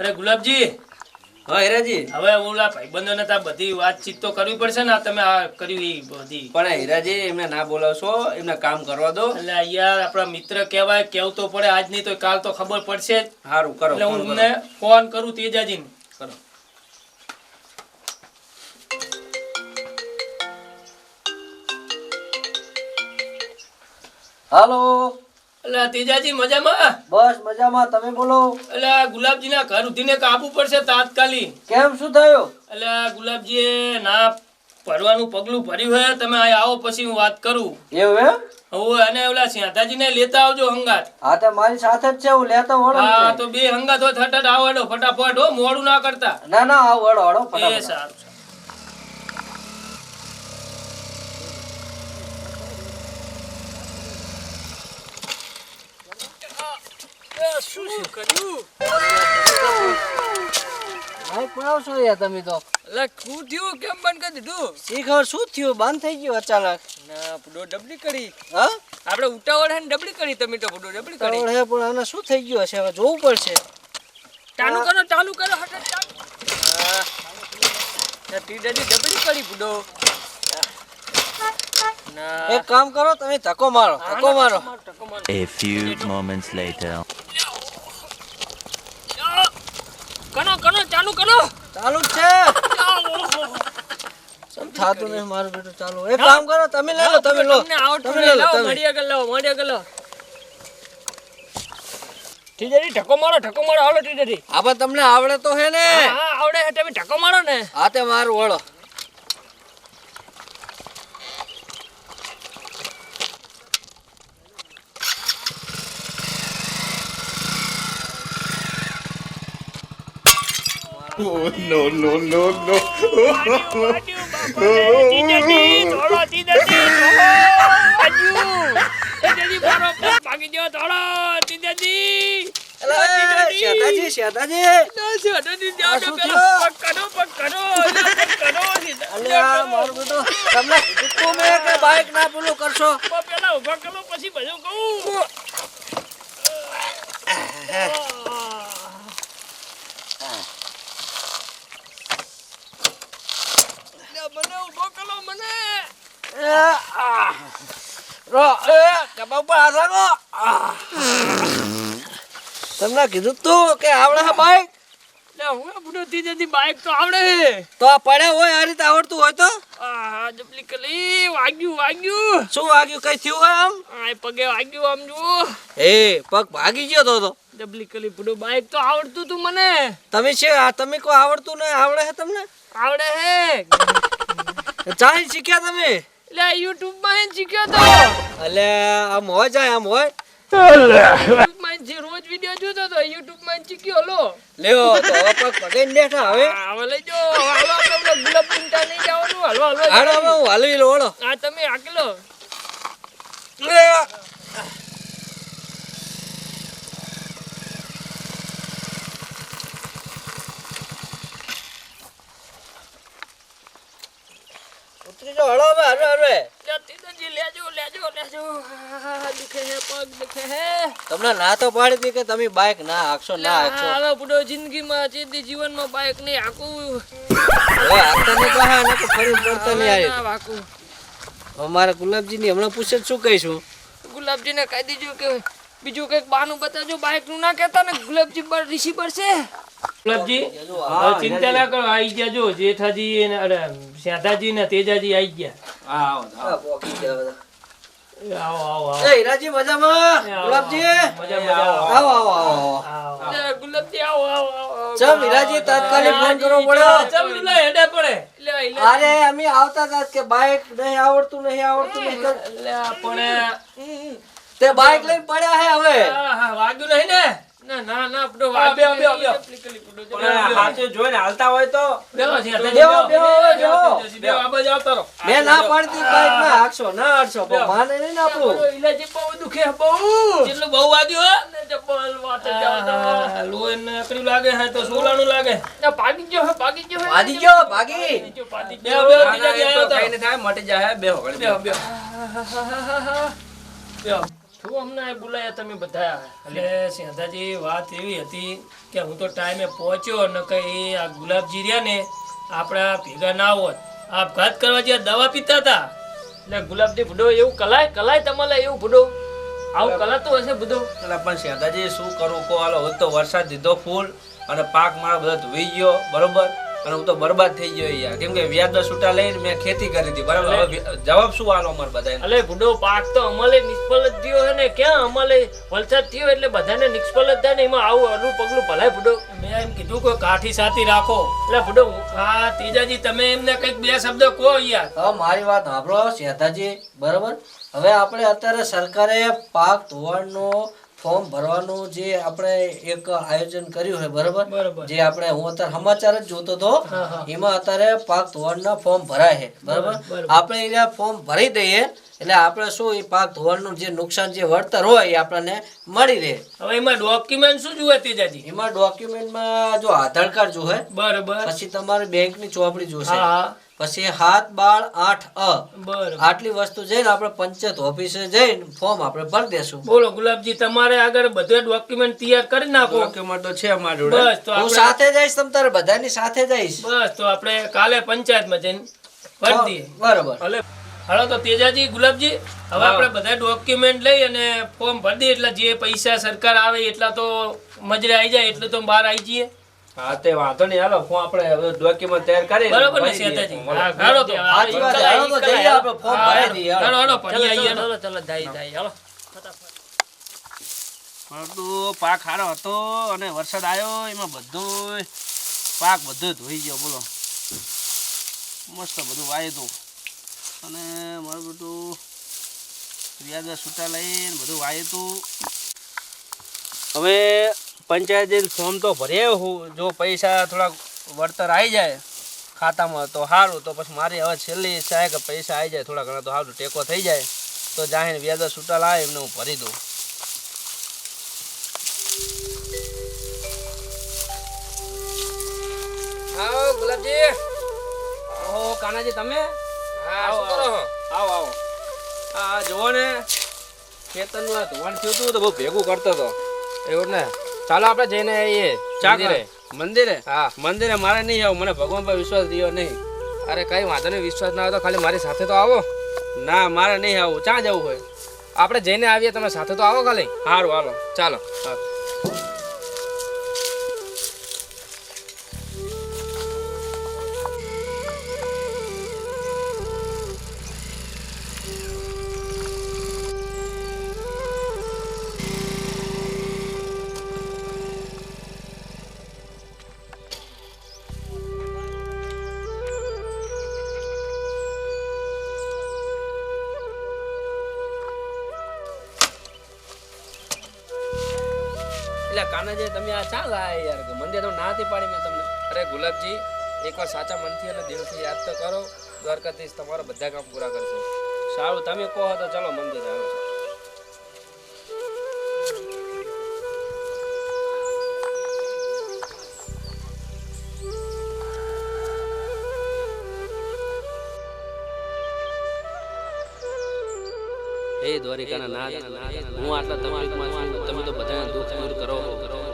અરે ગુલાબજી. હા હીરાજી. હવે ઓલા ભાઈબંધો ને આ બધી વાતચીત તો કરવી પડશે ને આ તમે આ કર્યું એ બધી. પણ હીરાજી એમને ના બોલાવશો એમને કામ કરવા દો. એટલે યાર આપણા મિત્ર કહેવાય કેવું તો પડે આજ નહીં તો કાલ તો ખબર પડશે. જ સારું કરો એટલે હું ફોન તમને ફોન કરું તેજાજીને. કરો. હાલો. એટલે તેજાજી મજામાં? બસ મજામાં તમે બોલો. એટલે ગુલાબજીના ઘર ઉધીને કાબુ પડશે તાત્કાલિક. કેમ શું થયું? એટલે ગુલાબજીએ ના ભરવાનું પગલું ભર્યું હે તમે આવો પછી હું વાત કરું. એવું એમ? હવે અને ઓલા સિંહાતાજીને લેતા આવજો હંગાત. હા તો મારી સાથે જ છે હું લેતો વળો હા તો. બે હંગાત હોય થટ આવો ફટાફટ હો મોડું ના કરતા. ના ના આવો વળો વળો એ સારું. શું શું કર્યું ભાઈ પડાવશો યાર તમે તો એટલે શું થયું? કેમ બંધ કરી દીધું? શી શું થયું? બંધ થઈ ગયું અચાનક. ના ડબલી કરી. હા? આપણે ઉતાવળ હે ને ડબલી કરી તમે તો ફૂડો ડબલી કરી હે પણ આને શું થઈ ગયું હશે? હવે જોવું પડશે. ચાલુ કરો ચાલુ કરો હટ ચાલુ ટીડડી ડબલી કરી ના એક કામ કરો તમે ધક્કો મારો ધક્કો મારો. A few moments later. કનો કનો ચાલુ કરો ચાલુ જ છે. સમ થાતું નહીં મારું બેટું ચાલુ. એક કામ કરો તમે લઈ લો તમે લો. તમને આઉટ તમે લઈ લો લાવો તમે. મળી આગળ લાવો મળી આગળ ઢકો મારો ઢકો મારો. આવડે ટીડડી આ પણ તમને આવડે તો હે ને. હા હા, આવડે હે તમે ઢકો મારો ને. હા તે મારું વળો શેતાજી શેતાજી અલ્યા મારું બેટું તમને કીધું તું મેં કે બાઇક ના પેલું કરશો પછી બધું કહું મને ઊભો કરો મને એ, આ. રો એ કબા ઉપર હાથ રાખો આ. તમને કીધું તું કે આવડે છે બાઈક હું બુડો તીજેથી બાઈક તો આવડે તો આ પડ્યા હોય આ રીતે આવડતું હોય તો? આ જપલી કલી વાગ્યું વાગ્યું. શું વાગ્યું? કઈ થયું આમ? આ પગે વાગ્યું આમ જુઓ. એ પગ ભાગી ગયો તો તો. જબલી કલી બુડો બાઈક તો આવડતું તું મને. તમે છે આ તમે કોઈ આવડતું નહીં આવડે છે તમને? આવડે હે ચાલી શીખ્યા તમે? એટલે યુટ્યુબમાં એને શીખ્યો તો. અલે આમ હોય જાય આમ હોય. યુટ્યુબમાં જે રોજ વિડિયો જોતો તો યુટ્યુબમાં શીખ્યો લો. લેવો તો હવે પગ પકડીને બેઠા હવે. હવે લઈ જો હાલો તમને ગુલાબ પિંટા નહીં જવાનું. હાલો હાલો હાલો હું હાલવી લો વળો આ તમે આકલો લે. ઉતરી જાઓ, હળો હવે, હળવે, હળવે. તીજેજી લેજો લેજો. દુખે હે પગ દુખે હે. તમને ના તો પાડી હતી કે તમે બાઇક ના હાકશો ના હાકશો? હવે બુડો જિંદગીમાં ચેદી જીવનમાં બાઈક નહીં આકું હવે હાંકતા નહીં તો હા, નકર ફરી પડતા નહીં આવી. ના વાકું અમારા ગુલાબજીની હમણાં પૂછે શું કહીશું? ગુલાબજીને કહી દીજો કે બીજું કંઈક બાનું બતાવજો બાઈકનું ના કહેતા ને ગુલાબજી પર ઋષિ પડશે છે. ગુલાબજી હા, ચિંતા ના કરો આવી ગયા જો જેઠાજી ને અરે શ્યાધાજી ને તેજાજી આવી ગયા. હા, ગયા બધા. આવો આવો આવો. એ હીરાજી મજામાં? ગુલાબજી? મજા મજા આવો આવો આવો આવો ગુલાબજી આવો આવો ચમ હીરાજી તાત્કાલિક ફોન કરવો પડ્યો. ચમ લે હેડે પડે. અરે અમે આવતા હતા કે બાઈક નહીં આવડતું નહીં આવડતું નહીં તો લે પણ તે બાઈક લઈને પડ્યા હે હવે. હા હા વાગ્યું નહીં ને? ના ના ના પડો વાગ્યું બેહો, બેહો, નહીં. હાથે જોઈને હાલતા હોય તો બેહો, શ્યાધાજી, બેહો, બેહો. બેહો, બેહો. બેહો, આ બાજુ આવતા રહો. મેં ના પાડતી બાઈક ના હાકશો ના હાકશો પણ માને નહીં ને આપણું ઇલાજી બહુ દુખે બહુ કેટલું બહુ વાગ્યું ને જબ્બલ વાત જ આવતા. લોહી લાગે હે તો સોલાનું લાગે ના ભાગી ગયો ભાગી ગયો ભાગી ગયો ભાગી જો ભાગી ગયો બેહો, બેહો, બીજા દી થાય મટી જાય બેહો બેહો, બેહો. બેહો. શું અમને બોલાયા તમે બધા? એટલે સિંધાજી વાત એવી હતી કે હું તો ટાઈમે પહોંચ્યો ન કઈ આ ગુલાબજી રહ્યા ને આપણા ભેગા ના હોત. આપઘાત કરવા જ્યાં દવા પીતા હતા. એટલે ગુલાબજી બુડો એવું કલાય કલાય તમારે એવું ભૂડો? આવું કલાતું હશે બધું એટલે પણ સિંધાજી શું કરું કહો? હાલો હવે તો વરસાદ દીધો ફૂલ અને પાક મારા બધો ધોઈ ગયો બરોબર? અને હું તો બરબાદ થઈ ગયો યાર કેમ કે વ્યાજ છૂટા લઈને મેં ખેતી કરી હતી. બરાબર? હવે જવાબ શું આલો અમારે બધાને? અલે બુડો પાક તો અમારે નિષ્ફળ જ થયો હે ને. ક્યાં અમારે વલસાડ થયો એટલે બધાને નિષ્ફળ જ થાય ને? એમાં આવું અલું પગલું ભલાય બુડો મેં એમ કીધું કે કાઠી સાથી રાખો. એટલે બુડો હા ત્રીજાજી તમે એમને કંઈક બે શબ્દ કહો યાર હા મારી વાત સાંભળો શેતાજી. બરાબર? હવે આપણે અત્યારે સરકારે પાક ધોવાણનું ફોર્મ ભરવાનું જે આપણે એક આયોજન કર્યું હોય બરોબર? જે આપણે હું અત્યારે સમાચાર જ જોતો હતો. એમાં અત્યારે પાક ધોવાણના ફોર્મ ભરાય છે બરોબર. આપણે એ ફોર્મ ભરી દઈએ એટલે આપણે શું એ પાક ધોવાણનું જે નુકસાન જે વળતર હોય એ આપણને મળી રહે. હવે એમાં ડોક્યુમેન્ટ શું જુએ તેજાજી એમાં ડોક્યુમેન્ટમાં જો આધાર કાર્ડ જોવે બરોબર. પછી તમારે બેંકની ચોપડી જોશે. હા. પછી હાથ બાળ આઠ અ. આટલી વસ્તુ જઈને આપણે પંચાયત ઓફિસે જઈને ફોર્મ આપણે ભરી દેશું. બોલો ગુલાબજી તમારે આગળ બધા ડોક્યુમેન્ટ તૈયાર કરી નાખો. ડોક્યુમેન્ટ તો છે અમારી બસ તો હું સાથે જઈશ તમ તારે બધાની સાથે જઈશ. બસ તો આપણે કાલે પંચાયતમાં જઈને ભરી દઈએ. બરોબર. ભલે હાલો તો તેજાજી ગુલાબજી હવે આપણે બધા ડોક્યુમેન્ટ લઈ અને ફોર્મ ભરી દઈએ. એટલે જે પૈસા સરકાર આવે એટલા તો મજરે આવી જાય એટલે તો બહાર આવી જઈએ. હા તે વાંધો નહીં. હાલો હું આપણે ડોક્યુમેન્ટ તૈયાર કરી બરોબર ને શેતાજી હા હાલો તો. સાચી વાત હાલો તો જઈએ આપણે. ફોર્મ ભરી દઈએ, હાલો. હાલો હાલો ભરી આવીએ. હાલો ચાલો જાય જાય હાલો પરંતુ પાક સારો હતો અને વરસાદ આવ્યો એમાં બધું પાક બધો ધોઈ ગયો બોલો. મસ્ત બધું વાય હતું અને મારું બધું વ્યાજ છૂટા લઈને બધું વાય હતું હવે પંચાયત ફોર્મ તો ભરે હું. જો પૈસા થોડાક વળતર આવી જાય ખાતામાં તો સારું તો પછી મારી હવે છેલ્લી ઈચ્છા કે પૈસા આવી જાય થોડા ઘણા તો સારું ટેકો થઈ જાય. તો જાહેર વ્યાજ છૂટા લાવે એમને હું ભરી દઉં. આવો ગુલાબજી. ઓહો કાનાજી તમે? હા આવો? આવો આવો. આ જુઓ ને ખેતરનું આ ધોવાણ થયું હતું તો બહુ ભેગું કરતો હતો. એવું ને? ચાલો આપણે જઈને આવીએ. ચા મંદિરે. મંદિરે? હા. મંદિરે મારે નહીં આવું. મને ભગવાન પર વિશ્વાસ રહ્યો નહીં. અરે કઈ વાંધો નહીં વિશ્વાસ ના આવે તો ખાલી મારી સાથે તો આવો. ના મારે નહીં આવું. ચા જવું હોય? આપણે જઈને આવીએ તમે સાથે તો આવો ખાલી. સારું હાલો. ચાલો. એટલે કાનાજી તમે આ ચા લાયા યાર મંદિર તો ના પાડી મેં તમને. અરે ગુલાબજી, એકવાર સાચા મનથી અને દિલથી યાદ તો કરો. દ્વારકાધીશ તમારા બધા કામ પૂરા કરશે. સારું, તમે કહો તો ચલો મંદિર હાલો હે દ્વારિકાના નાથ હું આટલા તકલીફમાં છું, તમે તો બધાને દુઃખ દૂર કરો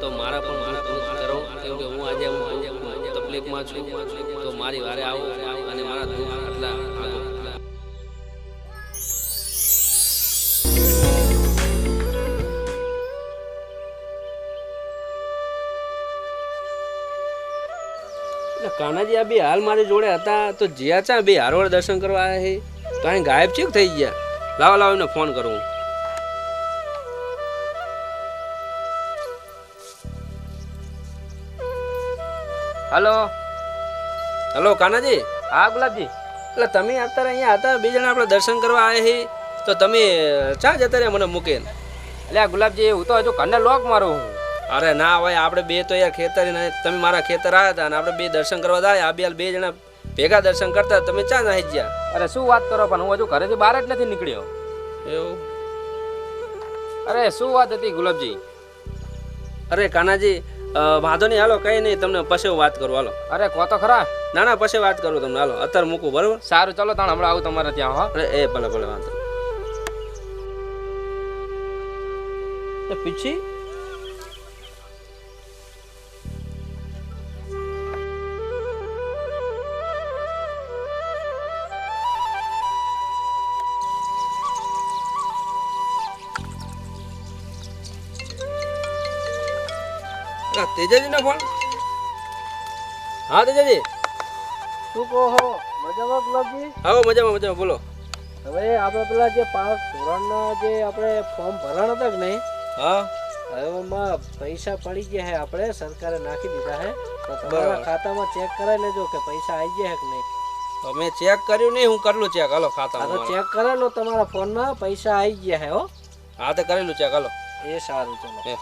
તો મારા પણ દુઃખ કરો કેમ કે હું આજે હું તકલીફમાં છું. તો મારી વારે આવો અને મારા દુઃખ આટલા કાનાજી આ બે હાલ મારી જોડે હતા, તો જ્યાં ચા બે હારવાડ દર્શન કરવા આવ્યા છે તો ગાયબ ચેક થઈ ગયા? લાવો લાવો એમને ફોન કરું હલો. હલો કાનાજી. હા ગુલાબજી. એટલે તમે અત્યારે અહીંયા હતા બે જણા આપણે દર્શન કરવા આવ્યા છીએ તો તમે ચા જતા રહ્યા મને મૂકે એટલે આ ગુલાબજી હું તો હજુ ઘરને લોક મારું હું અરે ના ભાઈ આપણે બે તો યાર ખેતર તમે મારા ખેતર આવ્યા હતા અને આપણે બે દર્શન કરવા જાય આ બે બે જણા ભેગા દર્શન કરતા તમે ચા નાહી ગયા? અરે શું વાત કરો પણ હું હજુ ઘરેથી બહાર જ નથી નીકળ્યો. એવું? અરે શું વાત હતી ગુલાબજી? અરે કાનાજી વાંધો નહીં હાલો કઈ નહીં તમને પછી વાત કરું હાલો. અરે કહો તો ખરા. ના ના પછી વાત કરું તમને હાલો અત્યારે મૂકું બરોબર? સારું ચલો તાણ હમણાં આવું તમારે ત્યાં હો. અરે એ ભલે ભલે વાંધો. પીછી? તેજાજી ફોન હા તેજાજી શું કહો મજામાં ગુલાબજી? હા મજામાં મજામાં બોલો. હવે આપણે પેલા જે પાંચ ધોરણના જે આપણે ફોર્મ ભરાણ હતા કે નહીં? હા. હવે એમાં પૈસા પડી ગયા હે આપણે સરકારે નાખી દીધા હે તો તમારા ખાતામાં ચેક કરાવી લેજો કે પૈસા આવી ગયા હે કે નહીં. અમે ચેક કર્યું નહીં હું કરેલું ચેક હાલો ખાતામાં તો ચેક કરેલો તમારા ફોનમાં પૈસા આવી ગયા હે હો. હા તો કરેલું ચેક હાલો. એ સારું ચલો.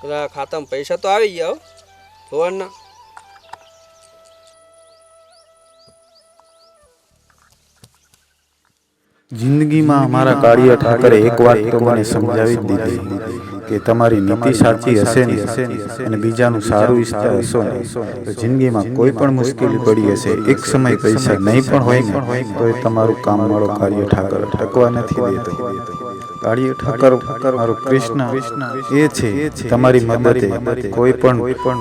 હે. ખાતામાં પૈસા તો આવી ગયા હો જિંદગીમાં અમારા કાળિયા ઠાકરે એક વાત તો મને સમજાવી દીધી કે તમારી નીતિ સાચી હશે ને અને બીજાનું સારું ઈચ્છતા હશો ને તો જિંદગીમાં કોઈ પણ મુશ્કેલી પડી હશે, એક સમય પૈસા નહીં પણ હોય ને, તો એ તમારું કામ વાળો કાર્ય ઠાકર ટકવા નથી દેતો કાળિયા ઠાકર મારો કૃષ્ણ એ છે. તમારી મદદે કોઈ પણ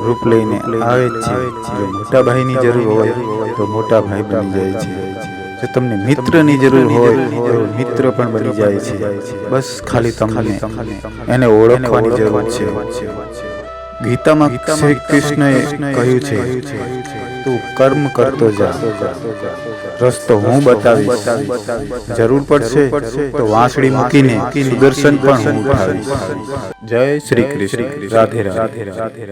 રૂપ લઈને આવે છે. જો મોટા ભાઈની જરૂર હોય તો મોટા ભાઈ બની જાય છે. જો તમને મિત્રની જરૂર હોય તો મિત્ર પણ બની જાય છે. બસ ખાલી તમને એને ઓળખવાની જરૂર છે. ગીતામાં શ્રી કૃષ્ણએ કહ્યું છે. તું કર્મ કરતો જા. રસ્તો હું બતાવીશ. જરૂર પડશે તો વાંસળી મૂકીને સુદર્શન પણ હું ઉઠાવીશ. જય શ્રી કૃષ્ણ. રાધે રાધે.